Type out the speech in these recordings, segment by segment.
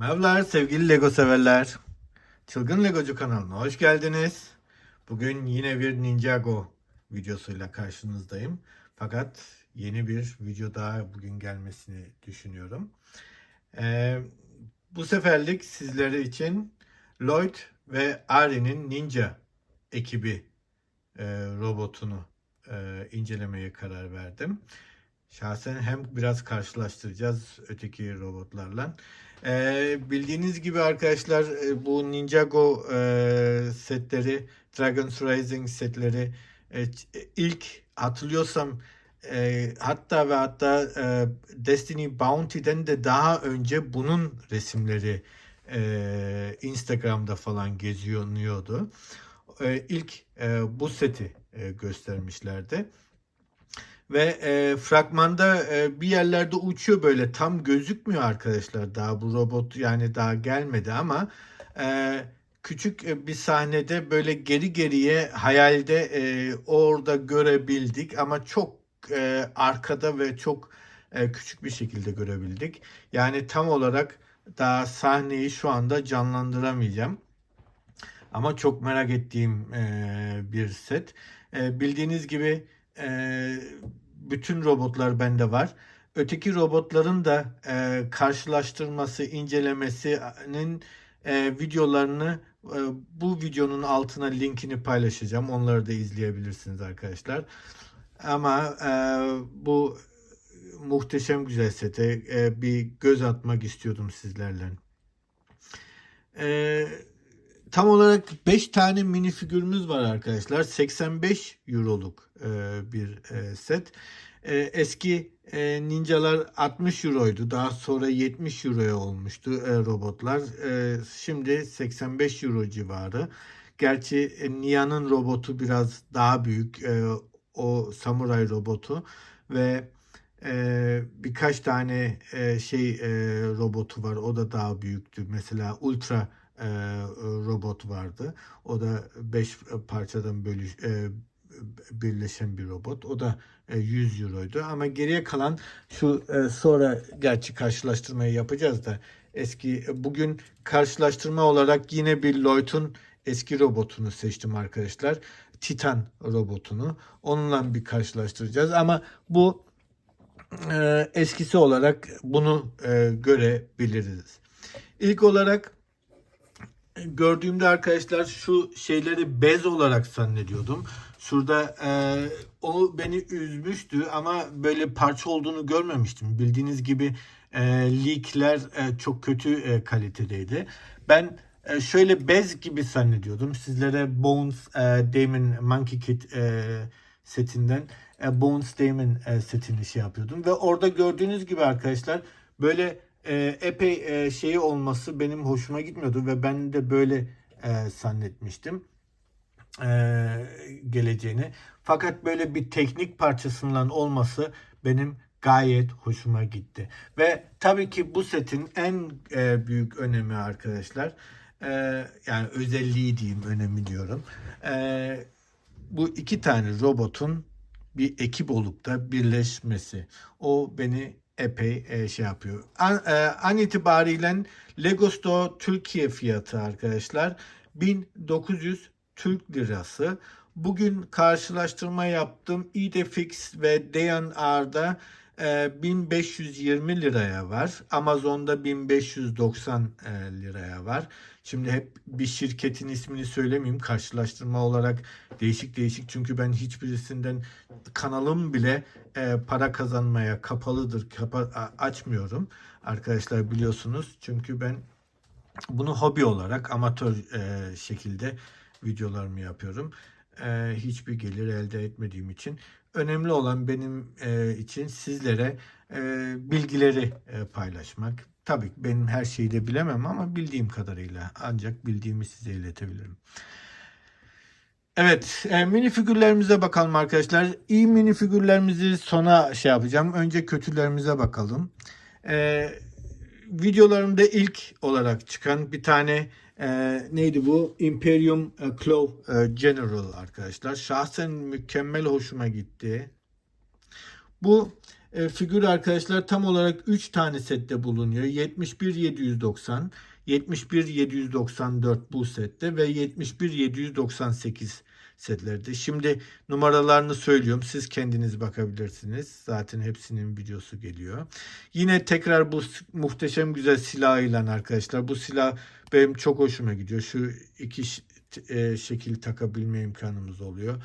Merhabalar sevgili Lego severler. Çılgın Legocu kanalına hoş geldiniz. Bugün yine bir Ninjago videosuyla karşınızdayım. Fakat yeni bir video daha bugün gelmesini düşünüyorum. Ee, bu seferlik sizlere için Lloyd ve Ari'nin Ninja ekibi e, robotunu e, incelemeye karar verdim. Şahsen hem biraz karşılaştıracağız öteki robotlarla. Ee, bildiğiniz gibi arkadaşlar e, bu Ninjago e, setleri, Dragon's Rising setleri e, e, ilk hatırlıyorsam e, hatta ve hatta e, Destiny Bounty'den de daha önce bunun resimleri e, Instagram'da falan geziyordu. E, ilk e, bu seti e, göstermişlerdi. Ve e, fragmanda e, bir yerlerde uçuyor böyle tam gözükmüyor arkadaşlar daha bu robot yani daha gelmedi ama e, küçük e, bir sahnede böyle geri geriye hayalde e, orada görebildik ama çok e, arkada ve çok e, küçük bir şekilde görebildik. Yani tam olarak daha sahneyi şu anda canlandıramayacağım. Ama çok merak ettiğim e, bir set. E, bildiğiniz gibi e, bütün robotlar bende var. Öteki robotların da e, karşılaştırması, incelemesinin e, videolarını e, bu videonun altına linkini paylaşacağım. Onları da izleyebilirsiniz arkadaşlar. Ama e, bu muhteşem güzel sete e, bir göz atmak istiyordum sizlerle. E, tam olarak 5 tane minifigürümüz var arkadaşlar. 85 euroluk e, bir e, set. E, eski e, ninjalar 60 euroydu. Daha sonra 70 euroya olmuştu e, robotlar. E, şimdi 85 euro civarı. Gerçi e, Nia'nın robotu biraz daha büyük. E, o samuray robotu ve e, birkaç tane e, şey e, robotu var. O da daha büyüktü. Mesela Ultra e, robot vardı. O da 5 parçadan bölüş, e, birleşen bir robot. O da e, 100 euroydu. Ama geriye kalan şu e, sonra gerçi karşılaştırmayı yapacağız da eski bugün karşılaştırma olarak yine bir Lloyd'un eski robotunu seçtim arkadaşlar. Titan robotunu. Onunla bir karşılaştıracağız. Ama bu e, eskisi olarak bunu e, görebiliriz. İlk olarak gördüğümde arkadaşlar şu şeyleri bez olarak zannediyordum. Şurada e, o beni üzmüştü ama böyle parça olduğunu görmemiştim. Bildiğiniz gibi e, leakler e, çok kötü e, kalitedeydi. Ben e, şöyle bez gibi zannediyordum. Sizlere Bones e, Damon Monkey Kid e, setinden e, Bones Damon e, setini şey yapıyordum. Ve orada gördüğünüz gibi arkadaşlar böyle e, epey e, şeyi olması benim hoşuma gitmiyordu ve ben de böyle e, zannetmiştim e, geleceğini. Fakat böyle bir teknik parçasından olması benim gayet hoşuma gitti. Ve tabii ki bu setin en e, büyük önemi arkadaşlar e, yani özelliği diyeyim önemi diyorum. E, bu iki tane robotun bir ekip olup da birleşmesi. O beni epey e, şey yapıyor. An, e, an itibariyle Lego Store Türkiye fiyatı arkadaşlar 1900 Türk lirası. Bugün karşılaştırma yaptım. Idefix ve e, 1520 liraya var. Amazon'da 1590 e, liraya var. Şimdi hep bir şirketin ismini söylemeyeyim. Karşılaştırma olarak değişik değişik. Çünkü ben hiçbirisinden kanalım bile e, para kazanmaya kapalıdır. Kapa, açmıyorum. Arkadaşlar biliyorsunuz. Çünkü ben bunu hobi olarak amatör e, şekilde videolarımı yapıyorum. E, hiçbir gelir elde etmediğim için önemli olan benim e, için sizlere e, bilgileri e, paylaşmak. Tabii benim her şeyi de bilemem ama bildiğim kadarıyla ancak bildiğimi size iletebilirim. Evet, e, mini figürlerimize bakalım arkadaşlar. İyi mini figürlerimizi sona şey yapacağım. Önce kötülerimize bakalım. E, videolarımda ilk olarak çıkan bir tane e, neydi bu? Imperium e, Claw e, General arkadaşlar. Şahsen mükemmel hoşuma gitti. Bu e, figür arkadaşlar tam olarak 3 tane sette bulunuyor. 71 790, 71 794 bu sette ve 71 798 setlerde. Şimdi numaralarını söylüyorum. Siz kendiniz bakabilirsiniz. Zaten hepsinin videosu geliyor. Yine tekrar bu muhteşem güzel silahıyla arkadaşlar. Bu silah benim çok hoşuma gidiyor. Şu iki e, şekil takabilme imkanımız oluyor.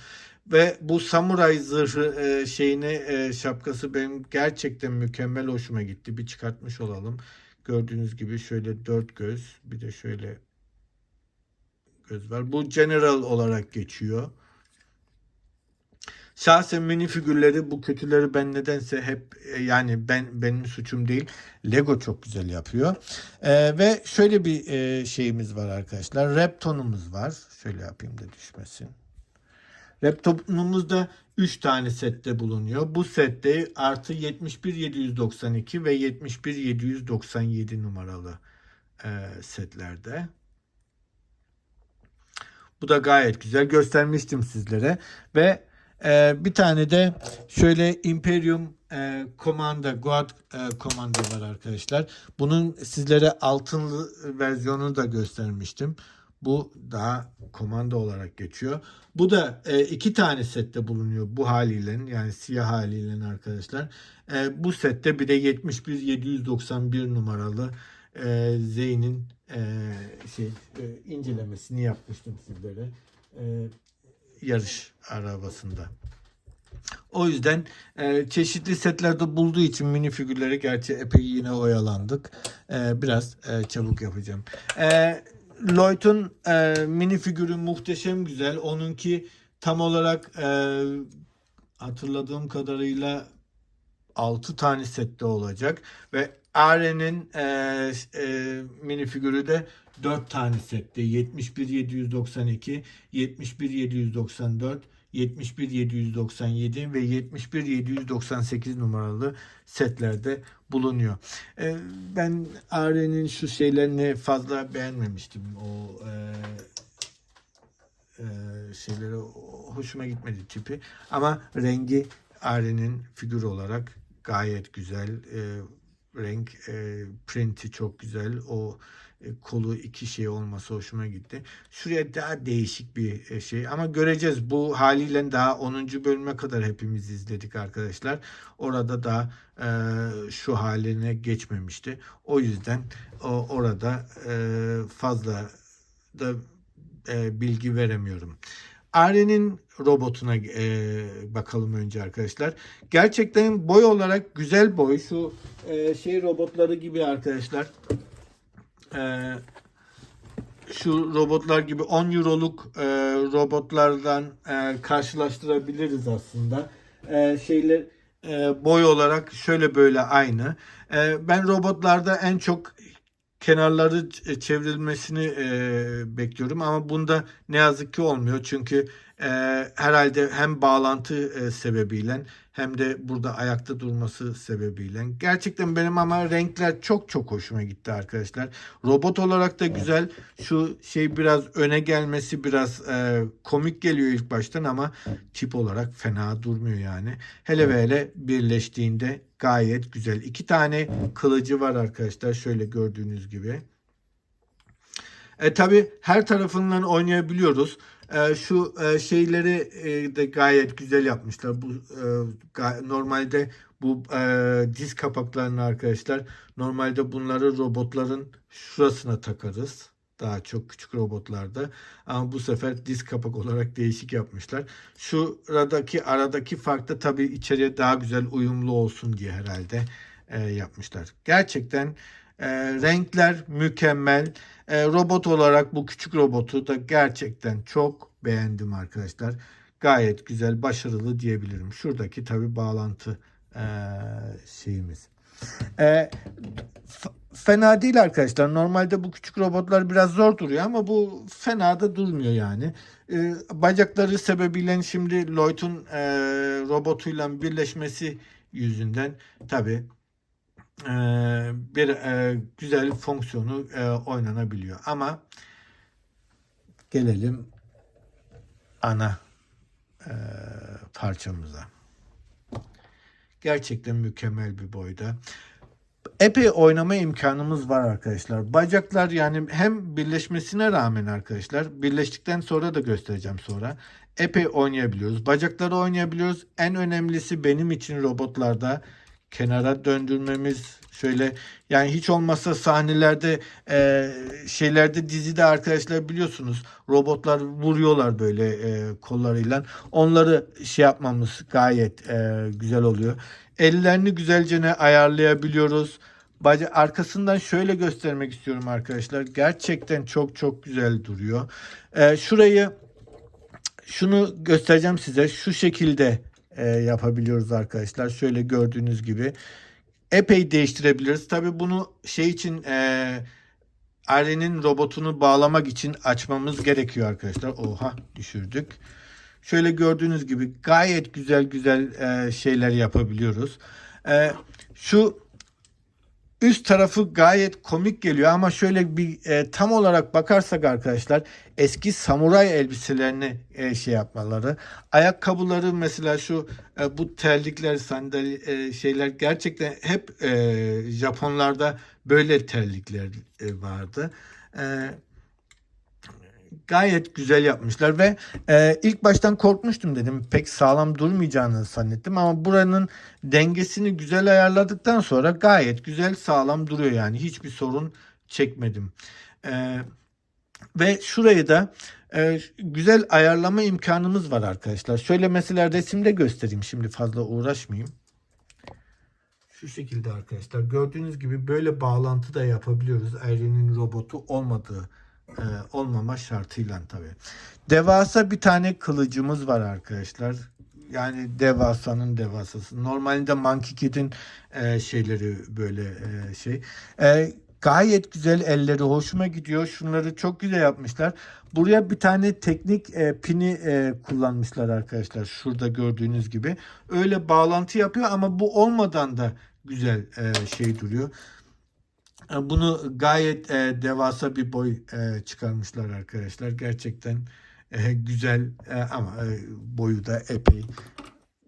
Ve bu samuray zırhı e, şeyini e, şapkası benim gerçekten mükemmel hoşuma gitti. Bir çıkartmış olalım. Gördüğünüz gibi şöyle dört göz bir de şöyle göz var. Bu general olarak geçiyor. Şahsen mini figürleri bu kötüleri ben nedense hep e, yani ben benim suçum değil. Lego çok güzel yapıyor. E, ve şöyle bir e, şeyimiz var arkadaşlar. Reptonumuz var. Şöyle yapayım da düşmesin. Laptopumuzda 3 tane sette bulunuyor. Bu sette artı 71792 ve 71797 numaralı e, setlerde. Bu da gayet güzel. Göstermiştim sizlere. Ve e, bir tane de şöyle Imperium e, Commander, Guard e, Commander var arkadaşlar. Bunun sizlere altınlı versiyonunu da göstermiştim. Bu daha komanda olarak geçiyor. Bu da e, iki tane sette bulunuyor bu haliyle yani siyah haliyle arkadaşlar. E, bu sette bir de 71 791 numaralı e, Zeyn'in e, şey e, incelemesini yapmıştım sizlere. E, yarış arabasında. O yüzden e, çeşitli setlerde bulduğu için mini figürleri gerçi epey yine oyalandık. E, biraz e, çabuk yapacağım. E, Lloyd'un e, mini figürü muhteşem güzel. Onunki tam olarak e, hatırladığım kadarıyla 6 tane sette olacak ve Aren'in e, e, mini figürü de 4 tane sette 71 792, 71 794, 71 797 ve 71 798 numaralı setlerde bulunuyor. E, ben Aren'in şu şeylerini fazla beğenmemiştim. O e, e, şeyleri hoşuma gitmedi tipi. Ama rengi Aren'in figür olarak gayet güzel. E, renk e, printi çok güzel. O kolu iki şey olması hoşuma gitti. Şuraya daha değişik bir e, şey ama göreceğiz. Bu haliyle daha 10. bölüme kadar hepimiz izledik arkadaşlar. Orada da e, şu haline geçmemişti. O yüzden o, orada e, fazla da e, bilgi veremiyorum. Are'nin robotuna e, bakalım önce arkadaşlar. Gerçekten boy olarak güzel boy. Şu e, şey robotları gibi arkadaşlar. E, şu robotlar gibi 10 euroluk e, robotlardan e, karşılaştırabiliriz aslında. E, şeyler e, boy olarak şöyle böyle aynı. E, ben robotlarda en çok kenarları ç- çevrilmesini e, bekliyorum ama bunda ne yazık ki olmuyor çünkü e, herhalde hem bağlantı e, sebebiyle hem de burada ayakta durması sebebiyle gerçekten benim ama renkler çok çok hoşuma gitti arkadaşlar. Robot olarak da güzel. Şu şey biraz öne gelmesi biraz e, komik geliyor ilk baştan ama tip olarak fena durmuyor yani. Hele ve hele birleştiğinde gayet güzel. İki tane kılıcı var arkadaşlar şöyle gördüğünüz gibi. E tabi her tarafından oynayabiliyoruz. E, şu e, şeyleri e, de gayet güzel yapmışlar. Bu e, normalde bu e, diz kapaklarını arkadaşlar normalde bunları robotların şurasına takarız. Daha çok küçük robotlarda. Ama bu sefer diz kapak olarak değişik yapmışlar. Şuradaki aradaki fark da tabii içeriye daha güzel uyumlu olsun diye herhalde e, yapmışlar. Gerçekten e, renkler mükemmel. E, robot olarak bu küçük robotu da gerçekten çok beğendim arkadaşlar. Gayet güzel, başarılı diyebilirim. Şuradaki tabi bağlantı e, şeyimiz. E, fena değil arkadaşlar. Normalde bu küçük robotlar biraz zor duruyor ama bu fena da durmuyor yani. E, bacakları sebebiyle şimdi Lloyd'un e, robotuyla birleşmesi yüzünden tabi bir e, güzel fonksiyonu e, oynanabiliyor. Ama gelelim ana e, parçamıza. gerçekten mükemmel bir boyda. Epey oynama imkanımız var arkadaşlar. Bacaklar yani hem birleşmesine rağmen arkadaşlar birleştikten sonra da göstereceğim sonra. Epey oynayabiliyoruz. Bacakları oynayabiliyoruz. En önemlisi benim için robotlarda kenara döndürmemiz şöyle yani hiç olmazsa sahnelerde e, şeylerde dizide arkadaşlar biliyorsunuz robotlar vuruyorlar böyle e, kollarıyla. Onları şey yapmamız gayet e, güzel oluyor. Ellerini güzelce ne ayarlayabiliyoruz? Baca arkasından şöyle göstermek istiyorum arkadaşlar. Gerçekten çok çok güzel duruyor. E, şurayı şunu göstereceğim size. Şu şekilde e, yapabiliyoruz arkadaşlar. Şöyle gördüğünüz gibi epey değiştirebiliriz. Tabi bunu şey için e, Are'nin robotunu bağlamak için açmamız gerekiyor arkadaşlar. Oha düşürdük. Şöyle gördüğünüz gibi gayet güzel güzel e, şeyler yapabiliyoruz. E, şu üst tarafı gayet komik geliyor ama şöyle bir e, tam olarak bakarsak arkadaşlar eski samuray elbiselerini e, şey yapmaları ayakkabıları mesela şu e, bu terlikler sandalye e, şeyler gerçekten hep e, Japonlarda böyle terlikler e, vardı. E, gayet güzel yapmışlar ve e, ilk baştan korkmuştum dedim pek sağlam durmayacağını zannettim ama buranın dengesini güzel ayarladıktan sonra gayet güzel sağlam duruyor yani hiçbir sorun çekmedim. E, ve şurayı da e, güzel ayarlama imkanımız var arkadaşlar. Şöyle mesela resimde göstereyim şimdi fazla uğraşmayayım. Şu şekilde arkadaşlar gördüğünüz gibi böyle bağlantı da yapabiliyoruz. Aire'nin robotu olmadığı e, olmama şartıyla tabi. Devasa bir tane kılıcımız var arkadaşlar. Yani devasanın devasası. Normalde Monkey Kid'in e, şeyleri böyle e, şey. E, gayet güzel elleri hoşuma gidiyor. Şunları çok güzel yapmışlar. Buraya bir tane teknik e, pini e, kullanmışlar arkadaşlar. Şurada gördüğünüz gibi. Öyle bağlantı yapıyor ama bu olmadan da güzel e, şey duruyor. Bunu gayet e, devasa bir boy e, çıkarmışlar arkadaşlar. Gerçekten e, güzel e, ama e, boyu da epey.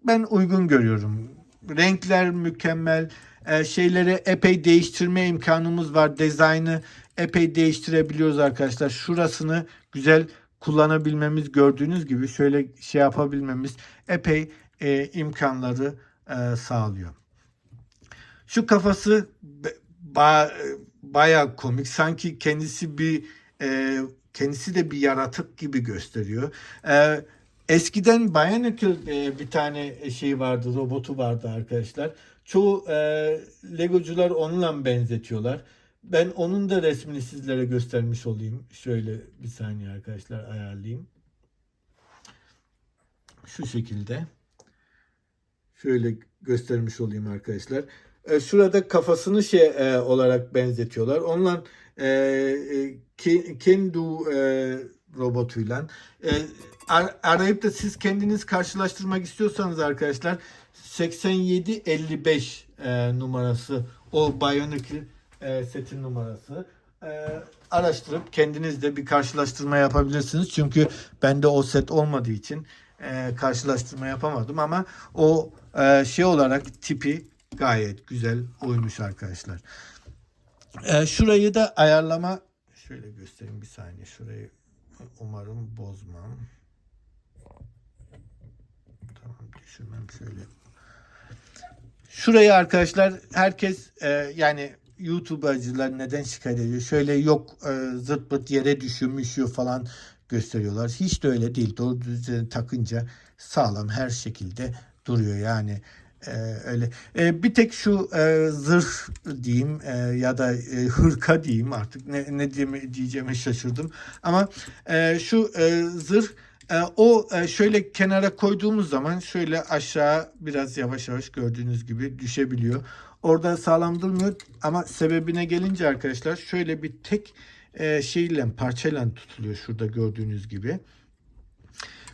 Ben uygun görüyorum. Renkler mükemmel. E, şeyleri epey değiştirme imkanımız var. Dizaynı epey değiştirebiliyoruz arkadaşlar. Şurasını güzel kullanabilmemiz gördüğünüz gibi şöyle şey yapabilmemiz epey e, imkanları e, sağlıyor. Şu kafası ba- bayağı komik. Sanki kendisi bir e, kendisi de bir yaratık gibi gösteriyor. E, eskiden Bionicle e, bir tane şey vardı, robotu vardı arkadaşlar. Çoğu e, Legocular onunla benzetiyorlar. Ben onun da resmini sizlere göstermiş olayım. Şöyle bir saniye arkadaşlar ayarlayayım. Şu şekilde. Şöyle göstermiş olayım arkadaşlar. E, şurada kafasını şey e, olarak benzetiyorlar. Onunla e, e, Ke- Kendu e, robotuyla e, ar- arayıp da siz kendiniz karşılaştırmak istiyorsanız arkadaşlar 8755 e, numarası o Bionicle e, setin numarası. E, araştırıp kendiniz de bir karşılaştırma yapabilirsiniz. Çünkü bende o set olmadığı için e, karşılaştırma yapamadım ama o e, şey olarak tipi gayet güzel uymuş arkadaşlar. E, şurayı da ayarlama şöyle göstereyim bir saniye şurayı umarım bozmam. Tamam düşürmem şöyle. Şurayı arkadaşlar herkes e, yani YouTuber'cılar neden şikayet ediyor? Şöyle yok e, zırt pırt yere düşüyor, müşüyor falan gösteriyorlar. Hiç de öyle değil. Doğru düzgün takınca sağlam her şekilde duruyor. Yani e, öyle. E, bir tek şu e, zırh diyeyim e, ya da e, hırka diyeyim artık ne, ne diyeme, diyeceğime şaşırdım. Ama e, şu e, zırh e, o e, şöyle kenara koyduğumuz zaman şöyle aşağı biraz yavaş yavaş gördüğünüz gibi düşebiliyor. Orada sağlam durmuyor ama sebebine gelince arkadaşlar şöyle bir tek e, şeyle parçayla tutuluyor şurada gördüğünüz gibi.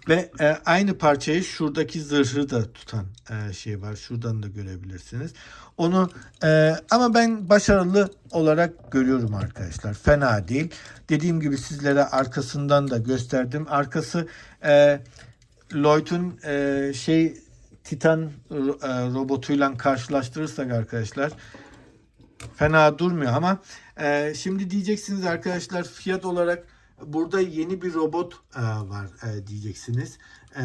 Ve e, aynı parçayı şuradaki zırhı da tutan e, şey var. Şuradan da görebilirsiniz. Onu e, ama ben başarılı olarak görüyorum arkadaşlar. Fena değil. Dediğim gibi sizlere arkasından da gösterdim. Arkası e, Lloyd'un e, şey Titan e, robotuyla karşılaştırırsak arkadaşlar fena durmuyor ama e, şimdi diyeceksiniz arkadaşlar fiyat olarak burada yeni bir robot e, var e, diyeceksiniz. E,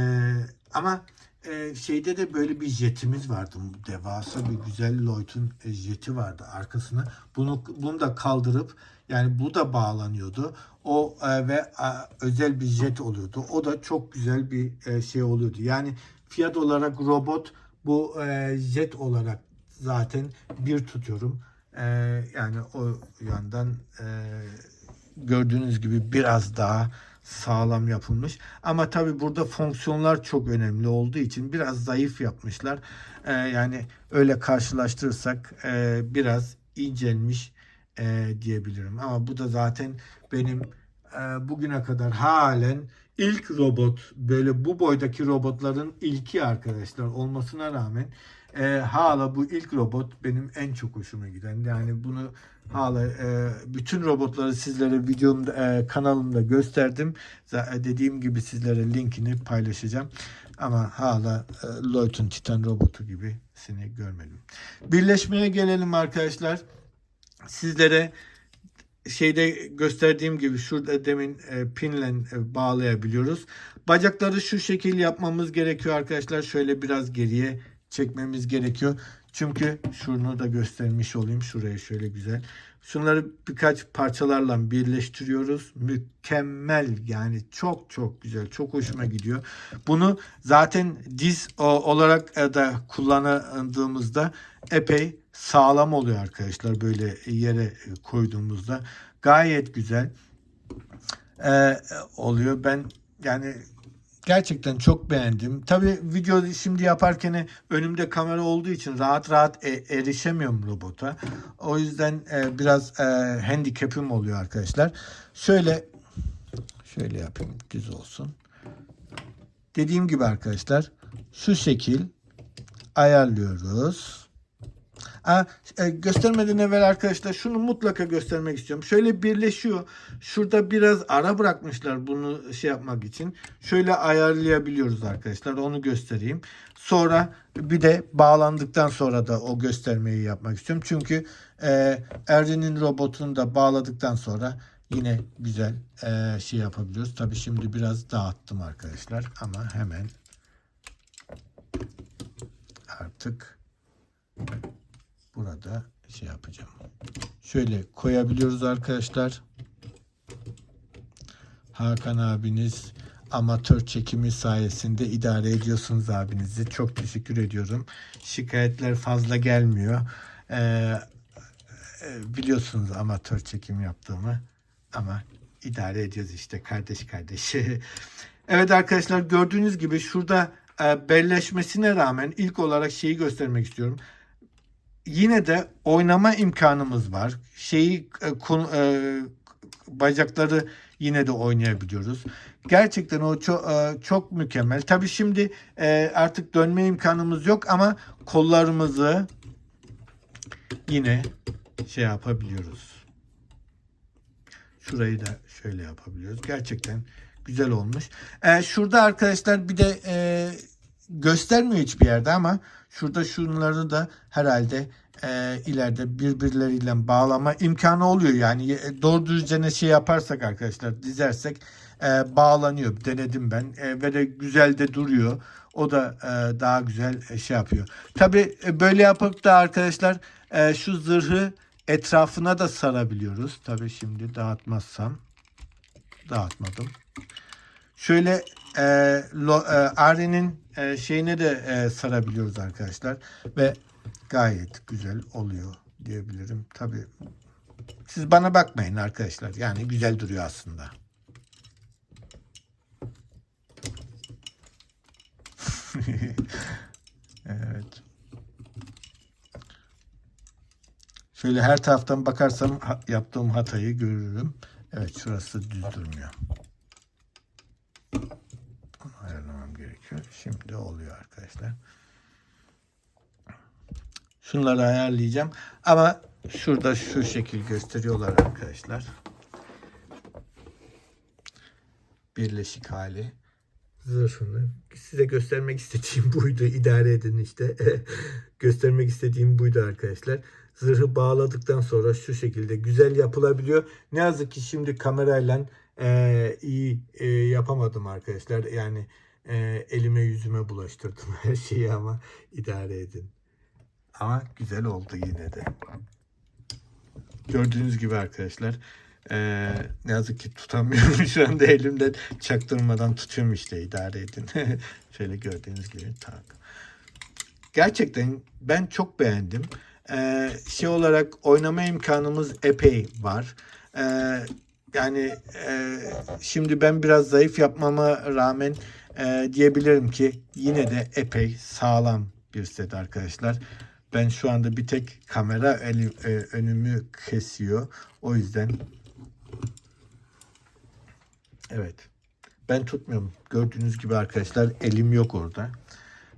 ama e, şeyde de böyle bir jetimiz vardı. Devasa bir güzel Lloyd'un e, jeti vardı arkasına. Bunu bunu da kaldırıp yani bu da bağlanıyordu. O e, ve e, özel bir jet oluyordu. O da çok güzel bir e, şey oluyordu. Yani fiyat olarak robot bu e, jet olarak zaten bir tutuyorum. E, yani o yandan e, gördüğünüz gibi biraz daha sağlam yapılmış. Ama tabi burada fonksiyonlar çok önemli olduğu için biraz zayıf yapmışlar. E, yani öyle karşılaştırırsak e, biraz incelmiş e, diyebilirim. Ama bu da zaten benim e, bugüne kadar halen ilk robot böyle bu boydaki robotların ilki arkadaşlar olmasına rağmen e, hala bu ilk robot benim en çok hoşuma giden. Yani bunu hala e, bütün robotları sizlere videomda e, kanalımda gösterdim. Z- Dediğim gibi sizlere linkini paylaşacağım. Ama hala e, Lloyd'un Titan robotu gibisini görmedim. Birleşmeye gelelim arkadaşlar. Sizlere şeyde gösterdiğim gibi şurada demin e, pinle e, bağlayabiliyoruz. Bacakları şu şekil yapmamız gerekiyor arkadaşlar. Şöyle biraz geriye çekmemiz gerekiyor. Çünkü şunu da göstermiş olayım. Şuraya şöyle güzel. Şunları birkaç parçalarla birleştiriyoruz. Mükemmel yani çok çok güzel. Çok hoşuma gidiyor. Bunu zaten diz o- olarak da kullandığımızda epey sağlam oluyor arkadaşlar. Böyle yere koyduğumuzda gayet güzel e, oluyor. Ben yani gerçekten çok beğendim. Tabii video şimdi yaparken önümde kamera olduğu için rahat rahat e- erişemiyorum robota. O yüzden e, biraz e, handicap'im oluyor arkadaşlar. Şöyle şöyle yapayım düz olsun. Dediğim gibi arkadaşlar şu şekil ayarlıyoruz. E, göstermeden evvel arkadaşlar şunu mutlaka göstermek istiyorum. Şöyle birleşiyor. Şurada biraz ara bırakmışlar bunu şey yapmak için. Şöyle ayarlayabiliyoruz arkadaşlar. Onu göstereyim. Sonra bir de bağlandıktan sonra da o göstermeyi yapmak istiyorum. Çünkü e, Erdin'in robotunu da bağladıktan sonra yine güzel e, şey yapabiliyoruz. Tabi şimdi biraz dağıttım arkadaşlar ama hemen artık burada şey yapacağım. Şöyle koyabiliyoruz arkadaşlar. Hakan abiniz amatör çekimi sayesinde idare ediyorsunuz abinizi. Çok teşekkür ediyorum. Şikayetler fazla gelmiyor. Ee, e, biliyorsunuz amatör çekim yaptığımı ama idare ediyoruz işte kardeş kardeş. evet arkadaşlar gördüğünüz gibi şurada e, belleşmesine rağmen ilk olarak şeyi göstermek istiyorum yine de oynama imkanımız var. Şeyi e, konu- e, bacakları yine de oynayabiliyoruz. Gerçekten o çok çok mükemmel. Tabii şimdi e, artık dönme imkanımız yok ama kollarımızı yine şey yapabiliyoruz. Şurayı da şöyle yapabiliyoruz. Gerçekten güzel olmuş. E, şurada arkadaşlar bir de e, göstermiyor hiçbir yerde ama şurada şunları da herhalde e, ileride birbirleriyle bağlama imkanı oluyor. Yani e, doğru düzgün şey yaparsak arkadaşlar dizersek e, bağlanıyor. Denedim ben e, ve de güzel de duruyor. O da e, daha güzel e, şey yapıyor. Tabi böyle yapıp da arkadaşlar e, şu zırhı etrafına da sarabiliyoruz. Tabi şimdi dağıtmazsam dağıtmadım. Şöyle e, lo, e, Ari'nin e, şeyine de e, sarabiliyoruz arkadaşlar ve gayet güzel oluyor diyebilirim. Tabi siz bana bakmayın arkadaşlar. Yani güzel duruyor aslında. evet. Şöyle her taraftan bakarsam yaptığım hatayı görürüm. Evet şurası düz durmuyor. Bunu ayarlamam gerekiyor. Şimdi oluyor arkadaşlar. Şunları ayarlayacağım. Ama şurada şu şekil gösteriyorlar arkadaşlar. Birleşik hali. zırhını. Size göstermek istediğim buydu. İdare edin işte. göstermek istediğim buydu arkadaşlar. Zırhı bağladıktan sonra şu şekilde güzel yapılabiliyor. Ne yazık ki şimdi kamerayla e, iyi e, yapamadım arkadaşlar. Yani e, elime yüzüme bulaştırdım her şeyi ama idare edin. Ama güzel oldu yine de. Gördüğünüz gibi arkadaşlar ee, ne yazık ki tutamıyorum şu anda elimden çaktırmadan tutuyorum işte idare edin. Şöyle gördüğünüz gibi tak. Gerçekten ben çok beğendim. Ee, şey olarak oynama imkanımız epey var. Ee, yani e, şimdi ben biraz zayıf yapmama rağmen e, diyebilirim ki yine de epey sağlam bir set arkadaşlar. Ben şu anda bir tek kamera elim, e, önümü kesiyor. O yüzden evet. Ben tutmuyorum. Gördüğünüz gibi arkadaşlar elim yok orada.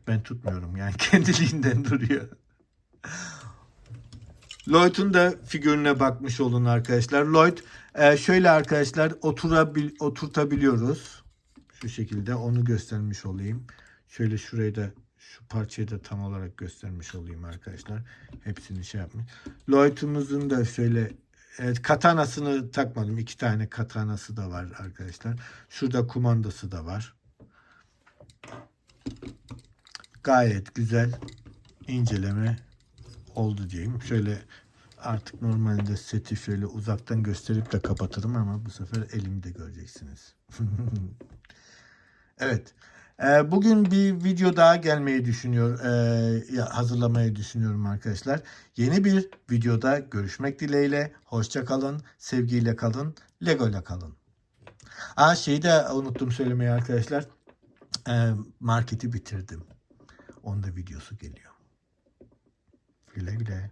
Ben tutmuyorum. Yani kendiliğinden duruyor. Lloyd'un da figürüne bakmış olun arkadaşlar. Lloyd e, şöyle arkadaşlar oturabil, oturtabiliyoruz. Şu şekilde onu göstermiş olayım. Şöyle şurayı da şu parçayı da tam olarak göstermiş olayım arkadaşlar. Hepsini şey yapmış. Lloyd'umuzun da şöyle evet, katanasını takmadım. İki tane katanası da var arkadaşlar. Şurada kumandası da var. Gayet güzel inceleme oldu diyeyim. Şöyle artık normalde seti şöyle uzaktan gösterip de kapatırım ama bu sefer elimi de göreceksiniz. evet. Ee, bugün bir video daha gelmeyi düşünüyor, e, hazırlamayı düşünüyorum arkadaşlar. Yeni bir videoda görüşmek dileğiyle. Hoşça kalın, sevgiyle kalın, Lego ile kalın. Aa şeyi de unuttum söylemeyi arkadaşlar. Ee, marketi bitirdim. Onda videosu geliyor. Güle güle.